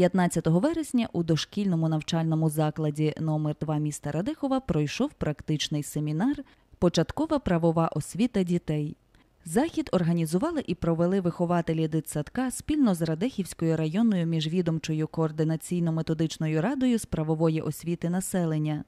15 вересня у дошкільному навчальному закладі номер 2 міста Радехова пройшов практичний семінар Початкова правова освіта дітей. Захід організували і провели вихователі дитсадка спільно з Радехівською районною міжвідомчою координаційно-методичною радою з правової освіти населення.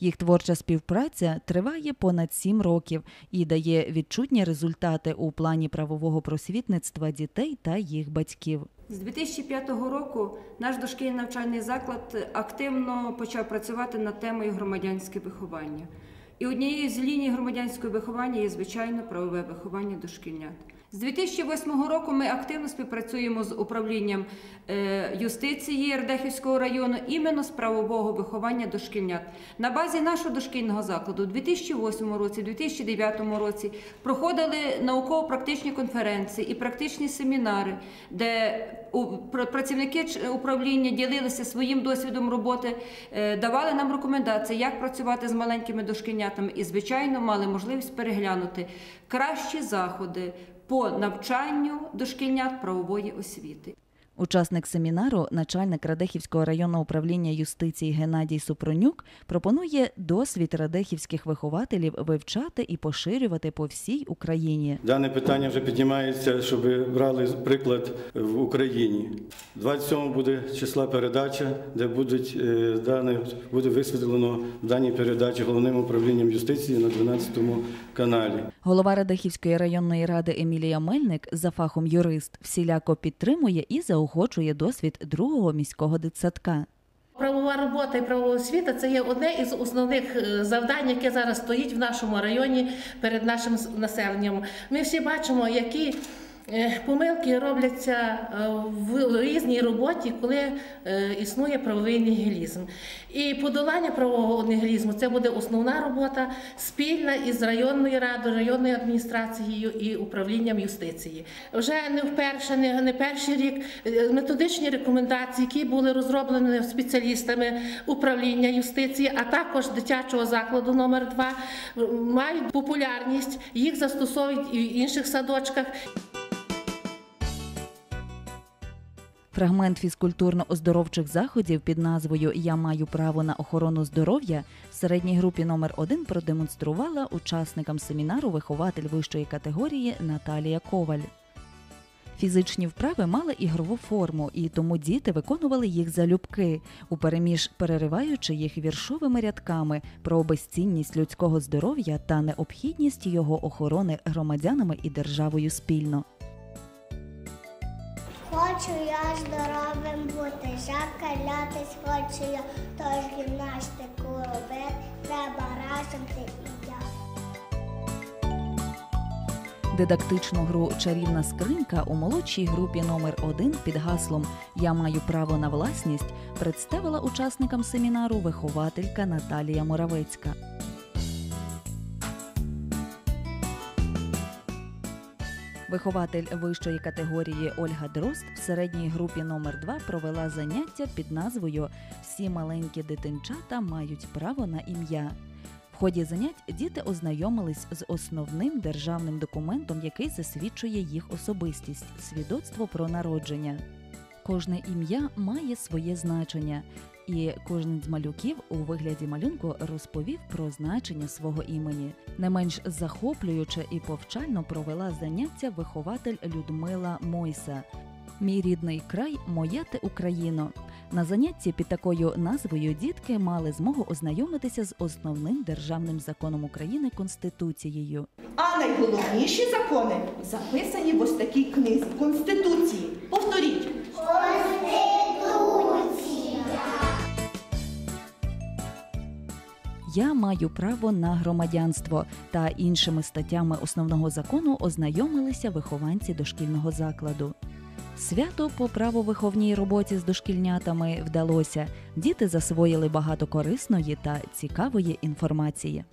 Їх творча співпраця триває понад сім років і дає відчутні результати у плані правового просвітництва дітей та їх батьків. З 2005 року наш дошкільний навчальний заклад активно почав працювати над темою громадянське виховання. І однією з ліній громадянського виховання є звичайно правове виховання дошкільнят. З 2008 року ми активно співпрацюємо з управлінням е, юстиції Радехівського району іменно з правового виховання дошкільнят. На базі нашого дошкільного закладу у 2008 році, 2009 році проходили науково-практичні конференції і практичні семінари, де працівники управління ділилися своїм досвідом роботи, е, давали нам рекомендації, як працювати з маленькими дошкільнятами, і, звичайно, мали можливість переглянути кращі заходи по навчанню дошкільнят правової освіти. Учасник семінару, начальник Радехівського районного управління юстиції Геннадій Супронюк, пропонує досвід радехівських вихователів вивчати і поширювати по всій Україні. Дане питання вже піднімається, щоб брали приклад в Україні. 27 буде числа передача, де будуть е, дане буде висвітлено в даній передачі головним управлінням юстиції на 12 каналі. Голова Радехівської районної ради Емілія Мельник за фахом юрист всіляко підтримує і заохочує досвід другого міського дитсадка. Правова робота і правова освіта це є одне із основних е, завдань, яке зараз стоїть в нашому районі перед нашим населенням. Ми всі бачимо, які помилки робляться е, в різній роботі, коли е, існує правовий нігілізм. І подолання правового нігілізму це буде основна робота спільна із районною радою, районною адміністрацією і управлінням юстиції. Вже не вперше, не, перший рік е, методичні рекомендації, які були розроблені спеціалістами управління юстиції, а також дитячого закладу номер 2 мають популярність. Їх застосовують і в інших садочках. Фрагмент фізкультурно-оздоровчих заходів під назвою Я маю право на охорону здоров'я в середній групі номер 1 продемонструвала учасникам семінару вихователь вищої категорії Наталія Коваль. Фізичні вправи мали ігрову форму, і тому діти виконували їх залюбки, упереміж перериваючи їх віршовими рядками про безцінність людського здоров'я та необхідність його охорони громадянами і державою спільно. Хочу я здоровим бути, жарко лятись хочу я, тож гімнастику робити, треба разом ти і я. Дидактичну гру Чарівна скринька у молодшій групі номер 1 під гаслом Я маю право на власність представила учасникам семінару вихователька Наталія Моравецька. Вихователь вищої категорії Ольга Дрозд в середній групі номер 2 провела заняття під назвою Всі маленькі дитинчата мають право на ім'я. В ході занять діти ознайомились з основним державним документом, який засвідчує їх особистість свідоцтво про народження. Кожне ім'я має своє значення, і кожен з малюків у вигляді малюнку розповів про значення свого імені. Не менш захоплююче і повчально провела заняття вихователь Людмила Мойса. Мій рідний край, моя ти Україно. На занятті під такою назвою дітки мали змогу ознайомитися з основним державним законом України Конституцією. А найголовніші закони записані в ось такій книзі Конституції. Я маю право на громадянство та іншими статтями основного закону ознайомилися вихованці дошкільного закладу. Свято по правовиховній роботі з дошкільнятами вдалося. Діти засвоїли багато корисної та цікавої інформації.